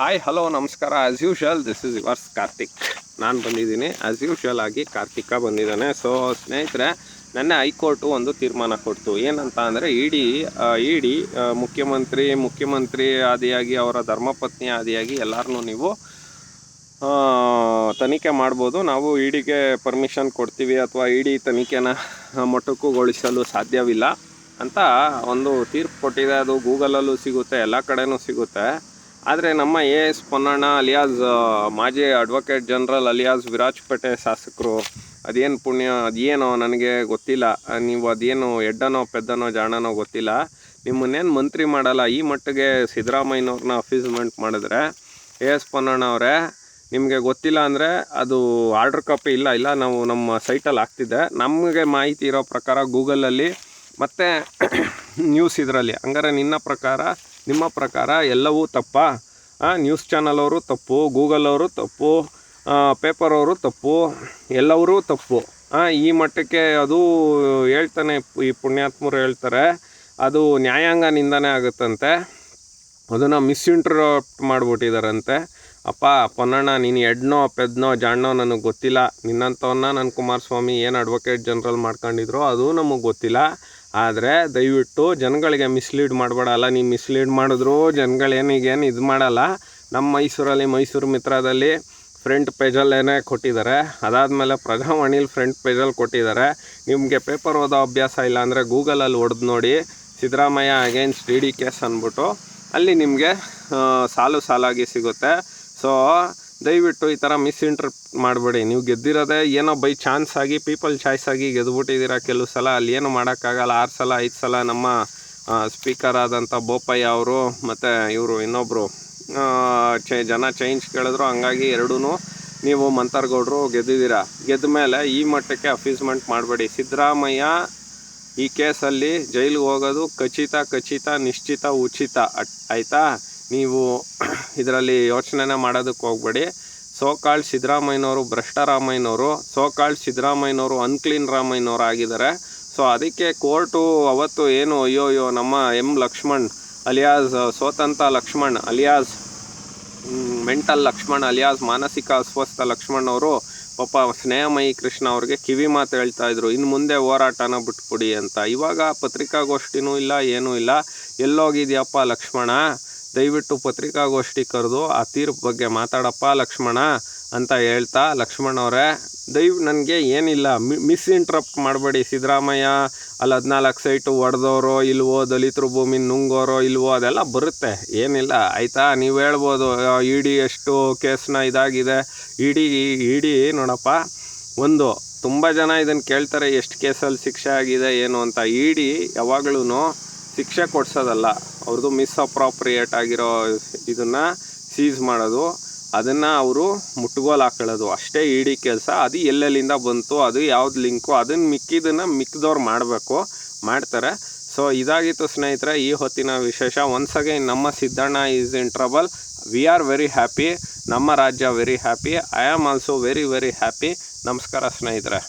Hi hello ನಮಸ್ಕಾರ. As usual this is yours Karthik ನಾನು ಬಂದಿದ್ದೀನಿ. ಆ್ಯಸ್ ಯೂಶ್ವಲ್ ಆಗಿ ಕಾರ್ತಿಕ ಬಂದಿದ್ದಾನೆ. ಸೊ ಸ್ನೇಹಿತರೆ, ನೆನ್ನೆ ಹೈಕೋರ್ಟು ಒಂದು ತೀರ್ಮಾನ ಕೊಡ್ತು. ಏನಂತ ಅಂದರೆ, ಇಡಿ ಇಡಿ ಮುಖ್ಯಮಂತ್ರಿ ಮುಖ್ಯಮಂತ್ರಿ ಆದಿಯಾಗಿ, ಅವರ ಧರ್ಮಪತ್ನಿ ಆದಿಯಾಗಿ ಎಲ್ಲರನ್ನೂ ನೀವು ತನಿಖೆ ಮಾಡ್ಬೋದು. ನಾವು ಇಡಿಗೆ ಪರ್ಮಿಷನ್ ಕೊಡ್ತೀವಿ ಅಥವಾ ಇಡಿ ತನಿಖೆನ ಮೊಟಕುಗೊಳಿಸಲು ಸಾಧ್ಯವಿಲ್ಲ ಅಂತ ಒಂದು ತೀರ್ಪು ಕೊಟ್ಟಿದೆ. ಅದು ಗೂಗಲಲ್ಲೂ ಸಿಗುತ್ತೆ, ಎಲ್ಲ ಕಡೆಯೂ ಸಿಗುತ್ತೆ. ಆದರೆ ನಮ್ಮ ಎ ಎಸ್ ಪೊನ್ನಣ್ಣ ಅಲಿಯಾಸ್ ಮಾಜಿ ಅಡ್ವೊಕೇಟ್ ಜನರಲ್ ಅಲಿಯಾಸ್ ವಿರಾಜಪೇಟೆ ಶಾಸಕರು, ಅದೇನು ಪುಣ್ಯ, ಅದೇನೋ ನನಗೆ ಗೊತ್ತಿಲ್ಲ. ನೀವು ಅದೇನು ಎಡ್ಡನೋ ಪೆದ್ದನೋ ಜಾಣನೋ ಗೊತ್ತಿಲ್ಲ. ನಿಮ್ಮನ್ನೇನು ಮಂತ್ರಿ ಮಾಡಲ್ಲ, ಈ ಮಟ್ಟಿಗೆ ಸಿದ್ದರಾಮಯ್ಯನವ್ರನ್ನ ಅಫೀಸ್ಮೆಂಟ್ ಮಾಡಿದ್ರೆ, ಎ ಎಸ್ ಪೊನ್ನಣ್ಣ ಅವರೇ, ನಿಮಗೆ ಗೊತ್ತಿಲ್ಲ ಅಂದರೆ ಅದು ಆರ್ಡ್ರ್ ಕಾಪಿ ಇಲ್ಲ ಇಲ್ಲ ನಾವು ನಮ್ಮ ಸೈಟಲ್ಲಿ ಹಾಕ್ತಿದ್ದೆ. ನಮಗೆ ಮಾಹಿತಿ ಇರೋ ಪ್ರಕಾರ ಗೂಗಲಲ್ಲಿ ಮತ್ತು ನ್ಯೂಸ್ ಇದರಲ್ಲಿ. ಹಂಗಾರೆ ನಿನ್ನ ಪ್ರಕಾರ ನಿಮ್ಮ ಪ್ರಕಾರ ಎಲ್ಲವೂ ತಪ್ಪಾ? ನ್ಯೂಸ್ ಚಾನಲ್ ಅವರು ತಪ್ಪು ಗೂಗಲ್ ಅವರು ತಪ್ಪು ಪೇಪರ್ ಅವರು ತಪ್ಪು, ಎಲ್ಲವರೂ ತಪ್ಪು. ಈ ಮಟ್ಟಕ್ಕೆ ಅದು ಹೇಳ್ತಾನೆ ಈ ಪುಣ್ಯಾತ್ಮರು ಹೇಳ್ತಾರೆ, ಅದು ನ್ಯಾಯಾಂಗ ನಿಂದನೆ ಆಗುತ್ತಂತೆ. ಅದನ್ನು ಮಿಸ್ಇಂಟ್ರಪ್ಟ್ ಮಾಡಿಬಿಟ್ಟಿದಾರಂತೆ. ಅಪ್ಪ, ಪೊನ್ನಣ್ಣ, ನೀನು ಎಡ್ನೋ, ಪೆದ್ನೋ ಜಾಣ್ಣೋ ನನಗೆ ಗೊತ್ತಿಲ್ಲ. ನಿನ್ನಂಥವನ್ನ ನನ್ನ ಕುಮಾರಸ್ವಾಮಿ ಏನು ಅಡ್ವೊಕೇಟ್ ಜನರಲ್ ಮಾಡ್ಕೊಂಡಿದ್ರು, ಅದು ನಮಗೆ ಗೊತ್ತಿಲ್ಲ. ಆದರೆ ದಯವಿಟ್ಟು ಜನಗಳಿಗೆ ಮಿಸ್ಲೀಡ್ ಮಾಡಬೇಡಲ್ಲ. ನೀವು ಮಿಸ್ಲೀಡ್ ಮಾಡಿದ್ರು ಜನಗಳೇನಿಗೇನು ಇದು ಮಾಡಲ್ಲ. ನಮ್ಮ ಮೈಸೂರಲ್ಲಿ ಮೈಸೂರು ಮಿತ್ರದಲ್ಲಿ ಫ್ರಂಟ್ ಪೇಜಲ್ಲೇನೇ ಕೊಟ್ಟಿದ್ದಾರೆ. ಅದಾದಮೇಲೆ ಪ್ರಜಾವಾಣಿಲಿ ಫ್ರಂಟ್ ಪೇಜಲ್ಲಿ ಕೊಟ್ಟಿದ್ದಾರೆ. ನಿಮಗೆ ಪೇಪರ್ ಓದೋ ಅಭ್ಯಾಸ ಇಲ್ಲ ಅಂದರೆ ಗೂಗಲಲ್ಲಿ ಹೊಡೆದು ನೋಡಿ Siddaramaiah against D D case ಅಂದ್ಬಿಟ್ಟು ಅಲ್ಲಿ ನಿಮಗೆ ಸಾಲು ಸಾಲಾಗಿ ಸಿಗುತ್ತೆ. ಸೊ ದಯವಿಟ್ಟು ಈ ಥರ ಮಿಸ್ಇಂಟರ್ಪ್ರಿಟ್ ಮಾಡಬೇಡಿ. ನೀವು ಗೆದ್ದಿರೋದೇ ಏನೋ ಬೈ ಚಾನ್ಸ್ ಆಗಿ, ಪೀಪಲ್ ಚಾಯ್ಸ್ ಆಗಿ ಗೆದ್ಬಿಟ್ಟಿದ್ದೀರಾ ಕೆಲವು ಸಲ. ಅಲ್ಲಿ ಏನು ಮಾಡೋಕ್ಕಾಗಲ್ಲ. ಆರು ಸಲ, ಐದು ಸಲ ನಮ್ಮ ಸ್ಪೀಕರ್ ಆದಂಥ ಬೋಪಯ್ಯ ಅವರು ಮತ್ತು ಇವರು ಇನ್ನೊಬ್ಬರು ಚೇ, ಜನ ಚೇಂಜ್ ಕೇಳಿದ್ರು. ಹಂಗಾಗಿ ಎರಡೂ ನೀವು ಮಂತರ್ಗೌಡರು ಗೆದ್ದಿದ್ದೀರಾ. ಗೆದ್ದ ಮೇಲೆ ಈ ಮಟ್ಟಕ್ಕೆ ಅಫೀಸ್ಮೆಂಟ್ ಮಾಡಬೇಡಿ. ಸಿದ್ದರಾಮಯ್ಯ ಈ ಕೇಸಲ್ಲಿ ಜೈಲಿಗೆ ಹೋಗೋದು ಖಚಿತ ಖಚಿತ, ನಿಶ್ಚಿತ, ಉಚಿತ. ಆಯ್ತಾ? ನೀವು ಇದರಲ್ಲಿ ಯೋಚನೆನೇ ಮಾಡೋದಕ್ಕೆ ಹೋಗ್ಬೇಡಿ. ಸೋಕಾಳ್ ಸಿದ್ದರಾಮಯ್ಯನವರು ಭ್ರಷ್ಟ ರಾಮಯ್ಯನವರು ಸೋಕಾಳ್ ಸಿದ್ದರಾಮಯ್ಯನವರು ಅನ್ಕ್ಲೀನ್ ರಾಮಯ್ಯನವರು ಆಗಿದ್ದಾರೆ. ಸೊ ಅದಕ್ಕೆ ಕೋರ್ಟು ಅವತ್ತು ಏನು, ಅಯ್ಯೋ ಅಯ್ಯೋ, ನಮ್ಮ ಎಂ ಲಕ್ಷ್ಮಣ್ ಅಲಿಯಾಸ್, ಸ್ವತಂತ್ರ Lakshman alias mental Lakshman alias, ಮಾನಸಿಕ ಅಸ್ವಸ್ಥ ಲಕ್ಷ್ಮಣ್ ಅವರು ಪಾಪ ಸ್ನೇಹಮಯಿ ಕೃಷ್ಣ ಅವ್ರಿಗೆ ಕಿವಿ ಮಾತು ಹೇಳ್ತಾ ಇದ್ರು. ಇನ್ನು ಮುಂದೆ ಹೋರಾಟನ ಬಿಟ್ಬಿಡಿ ಅಂತ. ಇವಾಗ ಪತ್ರಿಕಾಗೋಷ್ಠಿನೂ ಇಲ್ಲ, ಏನೂ ಇಲ್ಲ. ಎಲ್ಲೋಗಿದ್ಯಪ್ಪ ಲಕ್ಷ್ಮಣ? ದಯವಿಟ್ಟು ಪತ್ರಿಕಾಗೋಷ್ಠಿ ಕರೆದು ಆ ತೀರ್ಪು ಬಗ್ಗೆ ಮಾತಾಡಪ್ಪ ಲಕ್ಷ್ಮಣ ಅಂತ ಹೇಳ್ತಾ ಲಕ್ಷ್ಮಣ ಅವರೇ ದಯವ್ ನನಗೆ ಏನಿಲ್ಲ ಮಿಸ್ಇಂಟ್ರಪ್ಟ್ ಮಾಡಬೇಡಿ ಸಿದ್ದರಾಮಯ್ಯ, ಅಲ್ಲಿ ಹದಿನಾಲ್ಕು ಸೈಟು ಹೊಡೆದೋರೋ ಇಲ್ವೋ, ದಲಿತರು ಭೂಮಿ ನುಂಗೋರೋ ಇಲ್ವೋ ಅದೆಲ್ಲ ಬರುತ್ತೆ, ಏನಿಲ್ಲ, ಆಯಿತಾ? ನೀವು ಹೇಳ್ಬೋದು ಇ ಡಿ ಎಷ್ಟು ಕೇಸ್ನ ಇದಾಗಿದೆ, ಇಡಿ ಇಡಿ ನೋಡಪ್ಪ, ಒಂದು, ತುಂಬ ಜನ ಇದನ್ನು ಕೇಳ್ತಾರೆ, ಎಷ್ಟು ಕೇಸಲ್ಲಿ ಶಿಕ್ಷೆ ಆಗಿದೆ, ಏನು ಅಂತ, ಇಡಿ ಯಾವಾಗಲೂ ಶಿಕ್ಷೆ ಕೊಡಿಸೋದಲ್ಲ ಅವ್ರದ್ದು ಮಿಸ್ಅಪ್ರಾಪ್ರಿಯೇಟ್ ಆಗಿರೋ ಇದನ್ನು ಸೀಸ್ ಮಾಡೋದು, ಅದನ್ನು ಅವರು ಮುಟ್ಟುಗೋಲು ಹಾಕೊಳ್ಳೋದು. ಅಷ್ಟೇ ಇಡಿ ಕೆಲಸ, ಅದು ಎಲ್ಲೆಲ್ಲಿಂದ ಬಂತು, ಅದು ಯಾವ್ದು ಲಿಂಕು ಅದನ್ನು ಮಿಕ್ಕಿದನ್ನು ಮಿಕ್ಕಿದವ್ರು ಮಾಡಬೇಕು, ಮಾಡ್ತಾರೆ. ಸೊ ಇದಾಗಿತ್ತು ಸ್ನೇಹಿತರೆ, ಈ ಹೊತ್ತಿನ ವಿಶೇಷ. ಒನ್ಸ್ ಅಗೈನ್ ನಮ್ಮ Siddanna is in trouble we are very happy ನಮ್ಮ ರಾಜ್ಯ very happy I am also very very happy ನಮಸ್ಕಾರ ಸ್ನೇಹಿತರೆ.